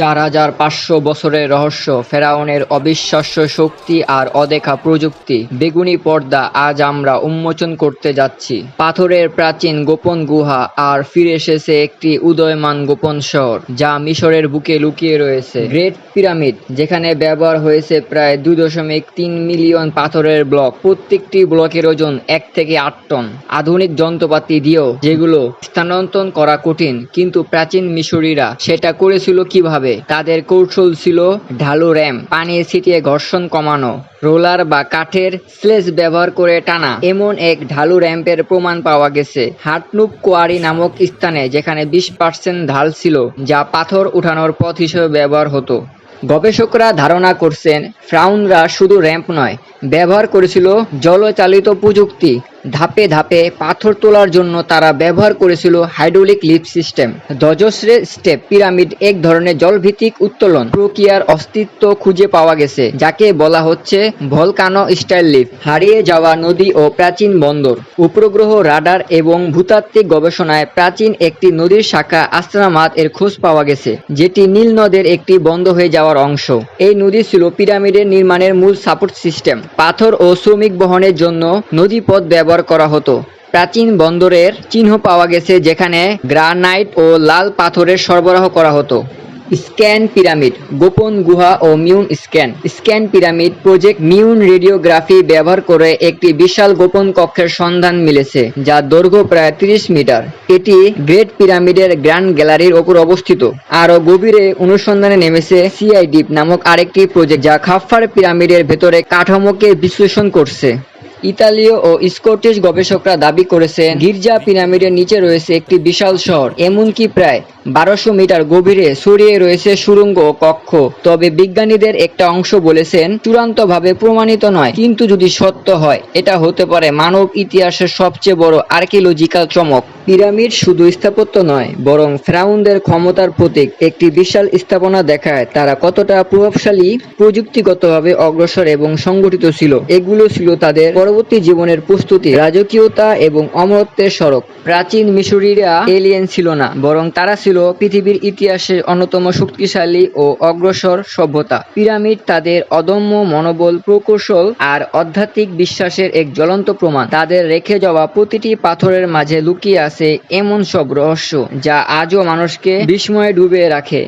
চার হাজার পাঁচশো বছরের রহস্য, ফেরাউনের অবিশ্বাস্য শক্তি আর অদেখা প্রযুক্তি। বেগুনি পর্দা আজ আমরা উন্মোচন করতে যাচ্ছি। পাথরের প্রাচীন গোপন গুহা আর ফিরে এসেছে একটি উদয়মান গোপন শহর, যা মিশরের বুকে লুকিয়ে রয়েছে। গ্রেট পিরামিড, যেখানে ব্যবহার হয়েছে প্রায় দুই দশমিক তিন মিলিয়ন পাথরের ব্লক। প্রত্যেকটি ব্লকের ওজন এক থেকে আট টন। আধুনিক যন্ত্রপাতি দিয়েও যেগুলো স্থানান্তর করা কঠিন, কিন্তু প্রাচীন মিশরীরা সেটা করেছিল কীভাবে? তাদের কৌশল ছিল ঢালু র্যাম, পানি ছিটিয়ে ঘর্ষণ কমানো, রোলার বা কাঠের স্লেজ ব্যবহার করে টানা। এমন এক ঢালু র্যাম্পের প্রমাণ পাওয়া গেছে। হাটনুপ কোয়ারি নামক স্থানে যেখানে বিশ পার্সেন্ট ঢাল ছিল, যা পাথর উঠানোর পথ হিসেবে ব্যবহার হতো। গবেষকরা ধারণা করছেন, ফ্রাউনরা শুধু র্যাম্প নয়, ব্যবহার করেছিল জলচালিত প্রযুক্তি ধাপে ধাপে পাথর তোলার জন্য তারা ব্যবহার করেছিল hydraulic lift system. Djoser step pyramid এক ধরনের জলভিত্তিক উত্তোলন। প্রক্রিয়ার অস্তিত্ব খুঁজে পাওয়া গেছে, যাকে বলা হচ্ছে ভলকানো স্টাইল লিফট হারিয়ে যাওয়া নদী ও প্রাচীন বন্দর, উপগ্রহ রাডার এবং ভূতাত্ত্বিক গবেষণায় প্রাচীন একটি নদীর শাখা আস্ত্রামাত এর খোঁজ পাওয়া গেছে, যেটি নীল নদের একটি বন্ধ হয়ে যাওয়ার অংশ। এই নদী ছিল পিরামিডের নির্মাণের মূল সাপোর্ট সিস্টেম। পাথর ও শ্রমিক বহনের জন্য নদীপথ ব্যবহার করা হতো। প্রাচীন বন্দরের চিহ্ন পাওয়া গেছে যেখানে গ্রানাইট ও লাল পাথরের সরবরাহ করা হতো। স্ক্যান পিরামিড, গোপন গুহা ও muon scan. Scan pyramid project muon radiography ব্যবহার করে একটি বিশাল গোপন কক্ষের সন্ধান মিলেছে যার দৈর্ঘ্য প্রায় 30 মিটার। এটি গ্রেট পিরামিডের গ্র্যান্ড গ্যালারির ওপর অবস্থিত। আরও গভীরে অনুসন্ধানে নেমেছে সিআইডি নামক আরেকটি প্রজেক্ট, যা খাফার পিরামিডের ভেতরে কাঠামোকে বিশ্লেষণ করছে। ইতালীয় ও স্কটিশ গবেষকরা দাবি করেছেন, গির্জা পিরামিডের নিচে রয়েছে একটি বিশাল শহর, এমনকি প্রায় বারোশো মিটার গভীরে ছড়িয়ে রয়েছে সুড়ঙ্গ ও কক্ষ। তবে বিজ্ঞানীদের একটা অংশ বলেছেন, চূড়ান্তভাবে প্রমাণিত নয়, কিন্তু যদি সত্য হয়, এটা হতে পারে মানব ইতিহাসের সবচেয়ে বড় আর্কিওলজিক্যাল চমক। পিরামিড শুধু স্থাপত্য নয়, বরং ফ্রাউনদের ক্ষমতার প্রতীক। একটি বিশাল স্থাপনা দেখায় তারা কতটা প্রভাবশালী, প্রযুক্তিগতভাবে অগ্রসর এবং সংগঠিত ছিল। এগুলো ছিল তাদের পরবর্তী জীবনের প্রস্তুতি, রাজকীয়তা এবং অমরত্বের সড়ক প্রাচীন মিশরীরা এলিয়েন ছিল না, বরং তারা ছিল পৃথিবীর ইতিহাসের অন্যতম শক্তিশালী ও অগ্রসর সভ্যতা। পিরামিড তাদের অদম্য মনোবল প্রকৌশল আর আধ্যাত্মিক বিশ্বাসের এক জ্বলন্ত প্রমাণ। তাদের রেখে যাওয়া প্রতিটি পাথরের মাঝে লুকিয়ে আছে এমন সব রহস্য যা আজও মানুষকে বিস্ময়ে ডুবে রাখে।